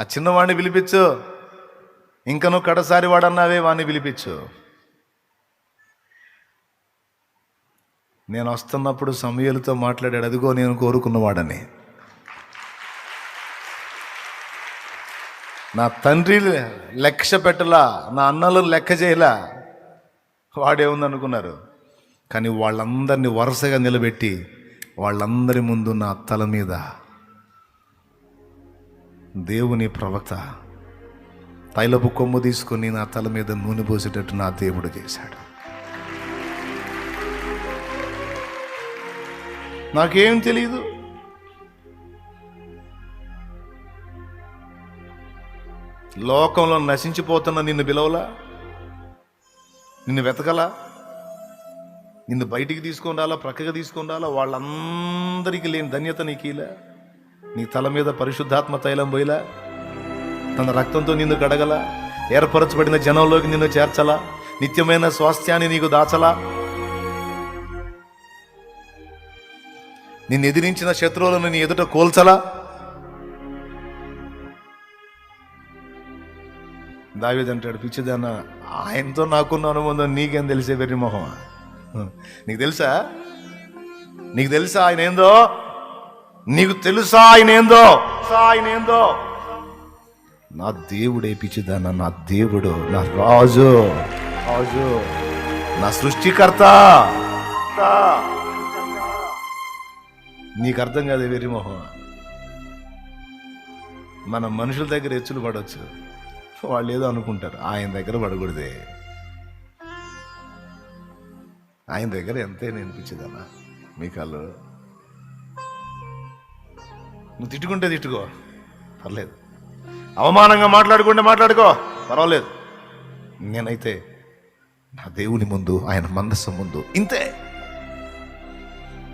ఆ చిన్నవాడిని పిలిపించు. ఇంకా నువ్వు కడసారి వాడన్నావే వాడిని పిలిపించు. నేను వస్తున్నప్పుడు సమయలతో మాట్లాడాడు అదిగో నేను కోరుకున్నవాడని నా తండ్రి లెక్క పెట్టలా నా అన్నలు లెక్క చేయలా. వాడేముందనుకున్నారు కానీ వాళ్ళందరినీ వరుసగా నిలబెట్టి వాళ్ళందరి ముందు నా తల మీద దేవుని ప్రవక్త తైలపు కొమ్ము తీసుకొని నా తల మీద నూనె పోసేటట్టు నా దేవుడు చేశాడు. నాకేం తెలియదు లోకంలో నశించిపోతున్న నిన్ను పిలవలా? నిన్ను వెతకలా? నిన్ను బయటికి తీసుకొని రాలా? ప్రక్కగా తీసుకొని రాలా? వాళ్ళందరికీ లేని ధన్యత నీకీలా నీ తల మీద పరిశుద్ధాత్మ తైలం పోయిలా? తన రక్తంతో నిన్ను గడగల? ఏర్పరచబడిన జనంలోకి నిన్ను చేర్చలా? నిత్యమైన స్వాస్థ్యాన్ని నీకు దాచలా? నిన్ను ఎదిరించిన శత్రువులను నీ ఎదుట కోల్చలా? దావేదంటాడు పిచ్చిదన్న ఆయనతో నాకున్న అనుబంధం నీకేం తెలిసే వెర్రి మొహమా. నీకు తెలుసా? నీకు తెలుసా ఆయన ఏందో? నీకు తెలుసా ఆయన ఏందో ఆయన ఏందో నా దేవుడే పిచ్చిదన్న నా దేవుడు నా రాజు. రాజు. నా సృష్టికర్త. నీకు అర్థం కాదు వెర్రి మొహం. మన మనుషుల దగ్గర ఎచ్చులు పడవచ్చు వాళ్ళు ఏదో అనుకుంటారు. ఆయన దగ్గర పడకూడదే. ఆయన దగ్గర ఎంతైనా అనిపించదన్నా మీ కళ్ళు నువ్వు తిట్టుకుంటే తిట్టుకో. పర్లేదు. అవమానంగా మాట్లాడుకుంటే మాట్లాడుకో. పర్వాలేదు. నేనైతే నా దేవుని ముందు ఆయన మందస్సు ముందు ఇంతే.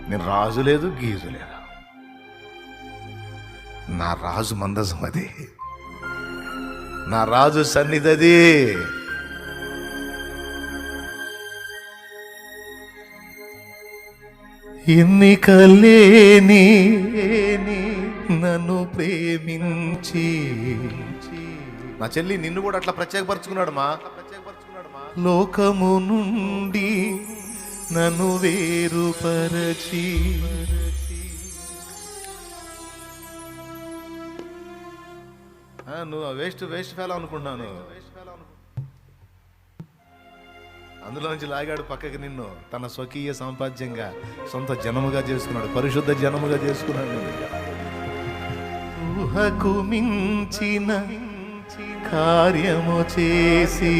నేను రాజు లేదు గీజు లేదు. నా రాజు మందసం అది. నా రాజు సన్నిధది ఎన్నికలేని నన్ను ప్రేమించి. నా చెల్లి నిన్ను కూడా అట్లా ప్రత్యేకపరుచుకున్నాడు మా. లోకము నుండి నన్ను వేరుపరచి. నువ్వు వేస్ట్ వేస్ట్ ఫెలో అనుకున్నాను. అందులో నుంచి లాగాడు పక్కకి నిన్ను. తన స్వకీయ సాంపాద్యంగా సొంత జనముగా చేసుకున్నాడు. పరిశుద్ధ జనముగా చేసుకున్నాడు నిన్ను. ఊహకు మించిన కార్యము చేసి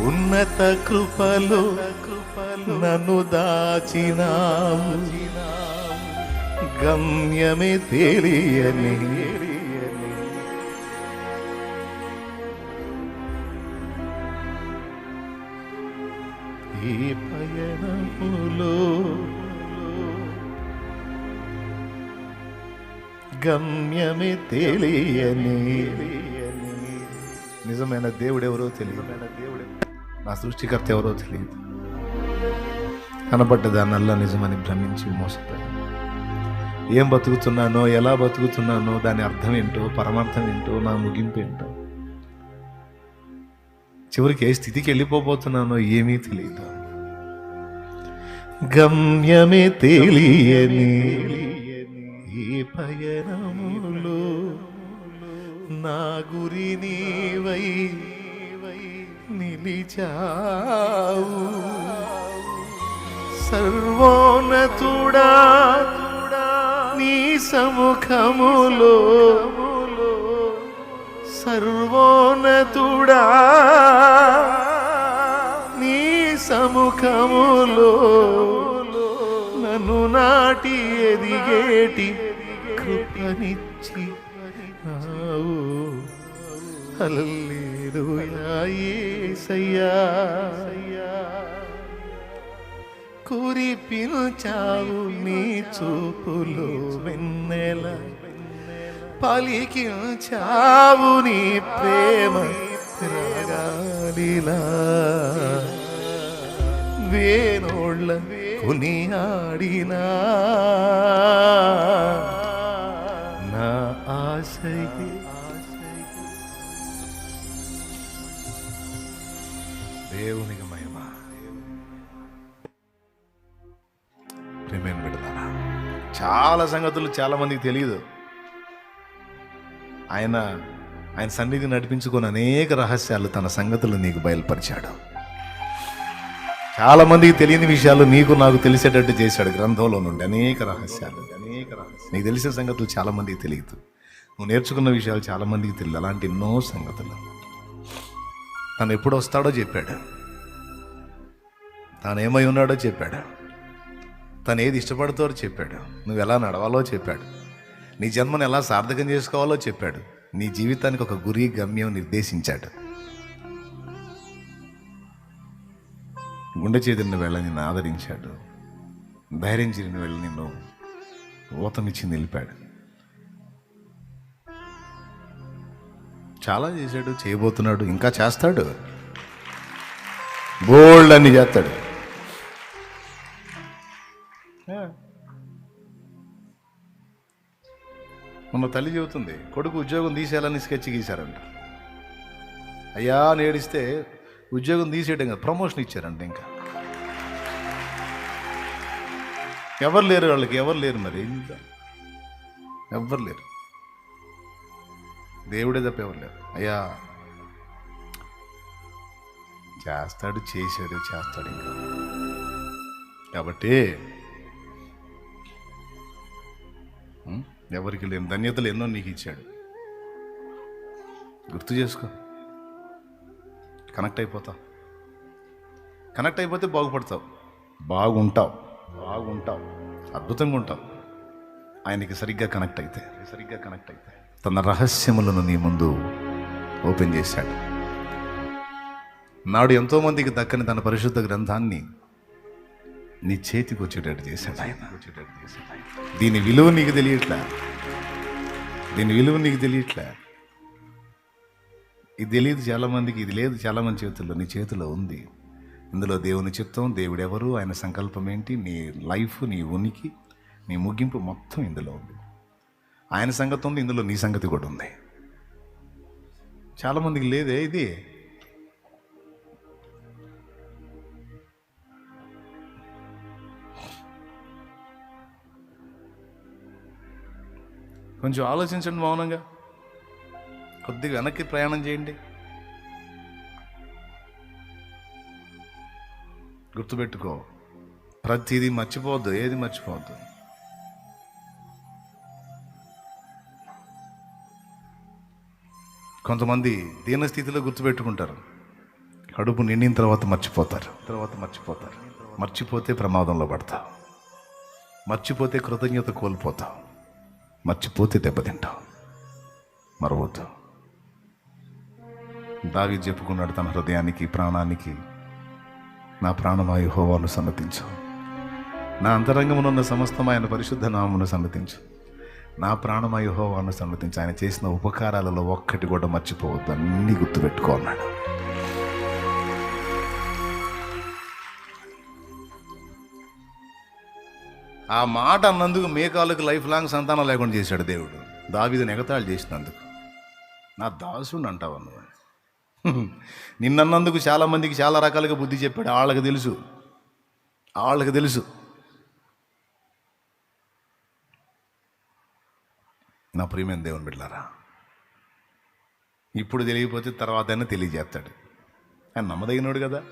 ఉన్నత కృపలు నన్ను దాచినావు. గమ్యమే తెలియని ఈ పయనములో గమ్యమే తెలియని. నిజమైన దేవుడు ఎవరో తెలియదు. నా సృష్టికర్త ఎవరో తెలియదు. కనబడ్డ దానల్లా నిజమని భ్రమించి మోసపోయాను. ఏం బతుకుతున్నానో ఎలా బతుకుతున్నానో దాని అర్థం ఏంటో పరమార్థం ఏంటో నా ముగింపు ఏంటో చివరికి ఏ స్థితికి వెళ్ళిపోబోతున్నానో ఏమీ తెలియదు. గమ్యమే తెలియని. ఈ పయనములో నా గురి నీవై నిలిచావు. సర్వోన్నతుడా నీ సముఖములో సర్వోన్నతుడా నీ సముఖములో ఎదిగేటి కృపనిచ్చి. నావు హల్లెలూయా కురిపించావు నీ చూపులు వెన్నెల. పలికించావు నీ ప్రేమ రాగాలిలా. వేణు వేనోళ్ళ కొనియాడినా నా ఆశ ఆశకి దేవునికి మహిమ ప్రేమేం పెడతారా చాలా సంగతులు చాలా మందికి తెలియదు. ఆయన ఆయన సన్నిధి నడిపించుకొని అనేక రహస్యాలు తన సంగతులు నీకు బయలుపరిచాడు. చాలా మందికి తెలియని విషయాలు నీకు నాకు తెలిసేటట్టు చేశాడు గ్రంథంలో నుండి అనేక రహస్యాలు. అనేక రహస్యాలు. నీకు తెలిసిన సంగతులు చాలా మందికి తెలియదు. నువ్వు నేర్చుకున్న విషయాలు చాలా మందికి తెలియదు. అలాంటి ఎన్నో సంగతులు. తను ఎప్పుడు వస్తాడో చెప్పాడు. తాను ఏమై ఉన్నాడో చెప్పాడు. తను ఏది ఇష్టపడతారో చెప్పాడు. నువ్వు ఎలా నడవాలో చెప్పాడు. నీ జన్మను ఎలా సార్థకం చేసుకోవాలో చెప్పాడు. నీ జీవితానికి ఒక గురి గమ్యం నిర్దేశించాడు. గుండె చేదిరిన వేళ నిన్ను ఆదరించాడు. ధైర్యం చేరిన వేళ నిన్ను ఊతమిచ్చి నిలిపాడు. చాలా చేశాడు చేయబోతున్నాడు ఇంకా చేస్తాడు. బోల్డ్ అన్ని చేస్తాడు. మొన్న తల్లి చెబుతుంది కొడుకు ఉద్యోగం తీసేయాలని స్కెచ్ గీశారంట. అయ్యా నేడిస్తే ఉద్యోగం తీసేయడం కదా ప్రమోషన్ ఇచ్చారంట ఇంకా. ఎవరు లేరు వాళ్ళకి ఎవరు లేరు మరి? ఇంకా ఎవరు లేరు. దేవుడే తప్ప ఎవరు లేరు. అయ్యా చేస్తాడు చేశాడు చేస్తాడు ఇంకా. కాబట్టి ఎవరికి లేని ధన్యతలు ఎన్నో నీకు ఇచ్చాడు. గుర్తు చేసుకో. కనెక్ట్ అయిపోతావు. కనెక్ట్ అయిపోతే బాగుపడతావు. బాగుంటావు. బాగుంటావు. అద్భుతంగా ఉంటావు. ఆయనకి సరిగ్గా కనెక్ట్ అయితే సరిగ్గా కనెక్ట్ అయితే తన రహస్యములను నీ ముందు ఓపెన్ చేశాడు. నాడు ఎంతోమందికి దక్కని తన పరిశుద్ధ గ్రంథాన్ని నీ చేతికి వచ్చేటట్టు చేశాడు ఆయన వచ్చేటట్టు చేశాడు. దీని విలువ నీకు తెలియట్లే? దీని విలువ నీకు తెలియట్లే? ఇది తెలియదు చాలామందికి ఇది లేదు చాలామంది చేతుల్లో నీ చేతిలో ఉంది. ఇందులో దేవుని చిత్తం దేవుడు ఎవరు ఆయన సంకల్పం ఏంటి నీ లైఫ్ నీ ఉనికి నీ ముగింపు మొత్తం ఇందులో ఉంది. ఆయన సంగతి ఉంది ఇందులో నీ సంగతి కూడా ఉంది. చాలామందికి లేదే ఇది? కొంచెం ఆలోచించండి మౌనంగా. కొద్దిగా వెనక్కి ప్రయాణం చేయండి. గుర్తుపెట్టుకో ప్రతిదీ మర్చిపోవద్దు ఏది మర్చిపోవద్దు. కొంతమంది దీనస్థితిలో గుర్తుపెట్టుకుంటారు. కడుపు నిండిన తర్వాత మర్చిపోతారు. తర్వాత మర్చిపోతారు. మర్చిపోతే ప్రమాదంలో పడతావు. మర్చిపోతే కృతజ్ఞత కోల్పోతావు. మర్చిపోతే దెబ్బతింటావు. మరవద్దు. దావి చెప్పుకున్నాడు తన హృదయానికి ప్రాణానికి. నా ప్రాణమాయు హోవాను సన్నతించు. నా అంతరంగమునున్న సమస్తం ఆయన పరిశుద్ధ నామమును సన్నతించు. నా ప్రాణమాయు హోవాను సన్నతించు. ఆయన చేసిన ఉపకారాలలో ఒక్కటి కూడా మర్చిపోవద్దు. అన్నీ గుర్తుపెట్టుకో అన్నాడు. ఆ మాట అన్నందుకు మేకాలకు లైఫ్ లాంగ్ సంతానం లేకుండా చేశాడు దేవుడు. దావిదని ఎగతాళి చేసినందుకు. నా దాసుడు అంటావు నువ్వు? నిన్నన్నందుకు చాలా మందికి చాలా రకాలుగా బుద్ధి చెప్పాడు. వాళ్ళకి తెలుసు. వాళ్ళకి తెలుసు. నా ప్రియమైన దేవుని బిడ్డారా ఇప్పుడు తెలియకపోతే తర్వాతనే తెలియజేస్తాడు. ఆయన నమ్మదగినోడు కదా.